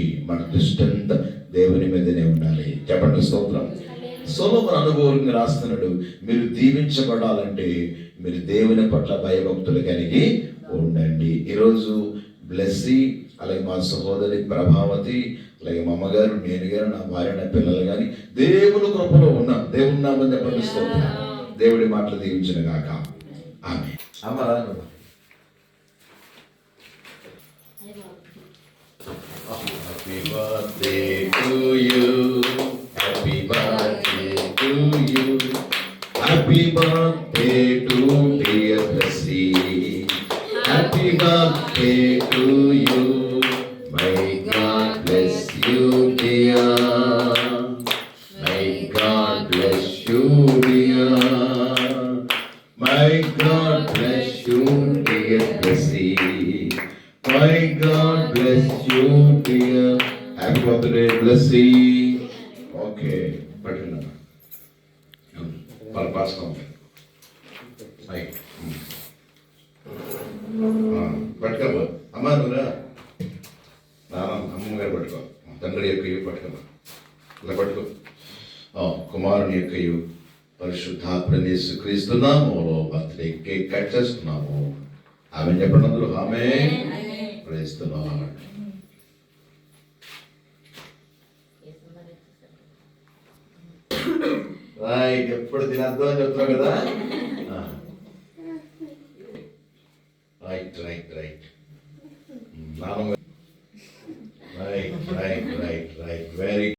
మన దృష్టి అంతా దేవుని మీదనే ఉండాలి. చెప్పండి స్తోత్రం. సోలోమన్ అనుభవం రాస్తున్నాడు మీరు దీవించబడాలంటే మీరు దేవుని పట్ల భయభక్తులు కలిగి ఉండండి. ఈరోజు బ్లెస్సీ అలాగే మా సహోదరి ప్రభావతి అలాగే మా అమ్మగారు నేను గారు నా భార్య నా పిల్లలు కానీ దేవుని కృపలో ఉన్నాం. దేవుని నామని చెప్పండి స్తోత్రం. దేవుడి మాటలు దీవించిన గాక. ఆమె అమ్మ Happy birthday to you. Happy birthday to you. Happy birthday to dear Bessie. Happy birthday to you. May God bless you, dear. May God bless you, dear. May God bless you, dear Bessie. May God bless you, dear. Happy birthday, Blessy. Okay పట్టుకున్నా పరపాసుకో పట్టుకోమ్మా అమ్మా నువ్వురా నాన్న అమ్మగారు పట్టుకో తండ్రి యొక్క ఇవి పట్టుకోమ్మా ఇలా పట్టుకో ఆ, కుమారుని యొక్క ఇవి పరిశుద్ధాత్మని క్రీస్తున్నాము బర్త్డే కేక్ కట్ చేస్తున్నాము ఆమె చెప్పండి అందరూ ఆమె ప్రేస్తున్నాడు రైట్ ఎప్పుడు తినద్దు అని చెప్తున్నావు కదా? Right right right. నానమ్మ